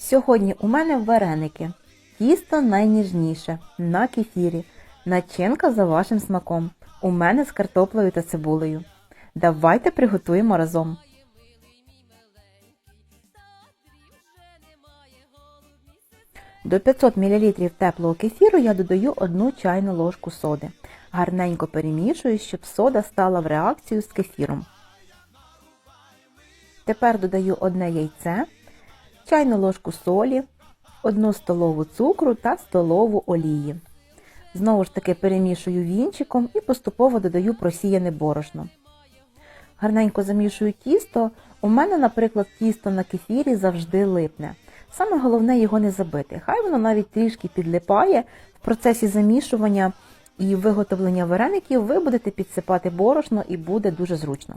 Сьогодні у мене вареники. Тісто найніжніше, на кефірі. Начинка за вашим смаком. У мене з картоплею та цибулею. Давайте приготуємо разом. До 500 мл теплого кефіру я додаю 1 чайну ложку соди. Гарненько перемішую, щоб сода стала в реакцію з кефіром. Тепер додаю одне яйце, чайну ложку солі, 1 столову цукру та столову олії. Знову ж таки перемішую вінчиком і поступово додаю просіяне борошно. Гарненько замішую тісто. У мене, наприклад, тісто на кефірі завжди липне. Саме головне його не забити. Хай воно навіть трішки підлипає в процесі замішування і виготовлення вареників ви будете підсипати борошно і буде дуже зручно.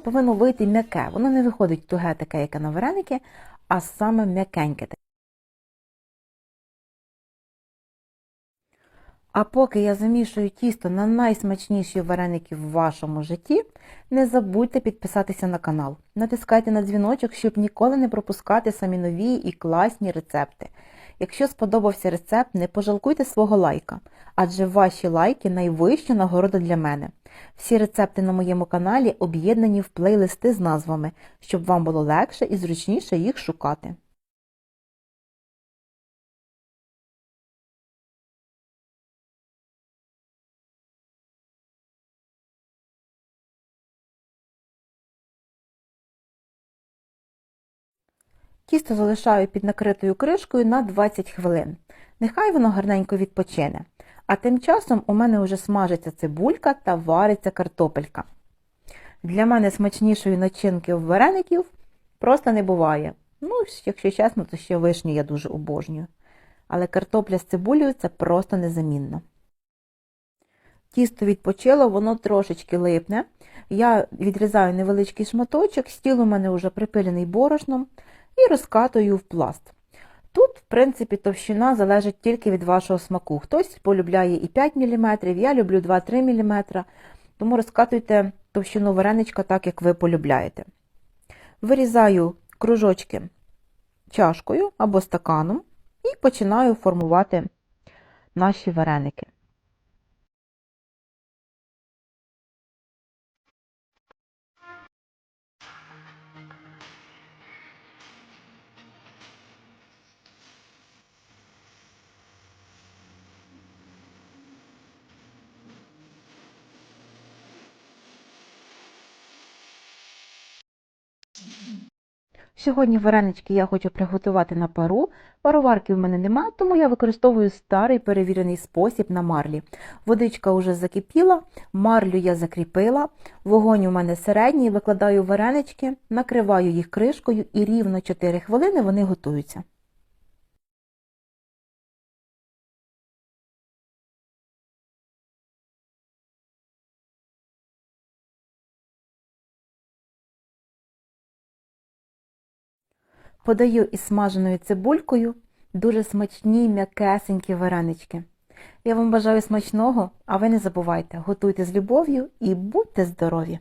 Повинно вийти м'яке, воно не виходить туге таке, яке на вареники, а саме м'якеньке. А поки я замішую тісто на найсмачніші вареники в вашому житті, не забудьте підписатися на канал. Натискайте на дзвіночок, щоб ніколи не пропускати самі нові і класні рецепти. Якщо сподобався рецепт, не пожалкуйте свого лайка, адже ваші лайки найвища нагорода для мене. Всі рецепти на моєму каналі об'єднані в плейлисти з назвами, щоб вам було легше і зручніше їх шукати. Тісто залишаю під накритою кришкою на 20 хвилин. Нехай воно гарненько відпочине. А тим часом у мене вже смажиться цибулька та вариться картопелька. Для мене смачнішої начинки в вареників просто не буває. Ну, якщо чесно, то ще вишню я дуже обожнюю. Але картопля з цибулею це просто незамінно. Тісто відпочило, воно трошечки липне. Я відрізаю невеличкий шматочок, стіл у мене вже припилений борошном і розкатую в пласт. Тут, в принципі, товщина залежить тільки від вашого смаку. Хтось полюбляє і 5 мм, я люблю 2-3 мм, тому розкатуйте товщину вареничка так, як ви полюбляєте. Вирізаю кружочки чашкою або стаканом і починаю формувати наші вареники. Сьогодні варенички я хочу приготувати на пару. Пароварки в мене немає, тому я використовую старий перевірений спосіб на марлі. Водичка вже закипіла, марлю я закріпила, вогонь у мене середній, викладаю варенички, накриваю їх кришкою і рівно 4 хвилини вони готуються. Подаю із смаженою цибулькою дуже смачні м'якесенькі варенички. Я вам бажаю смачного, а ви не забувайте, готуйте з любов'ю і будьте здорові!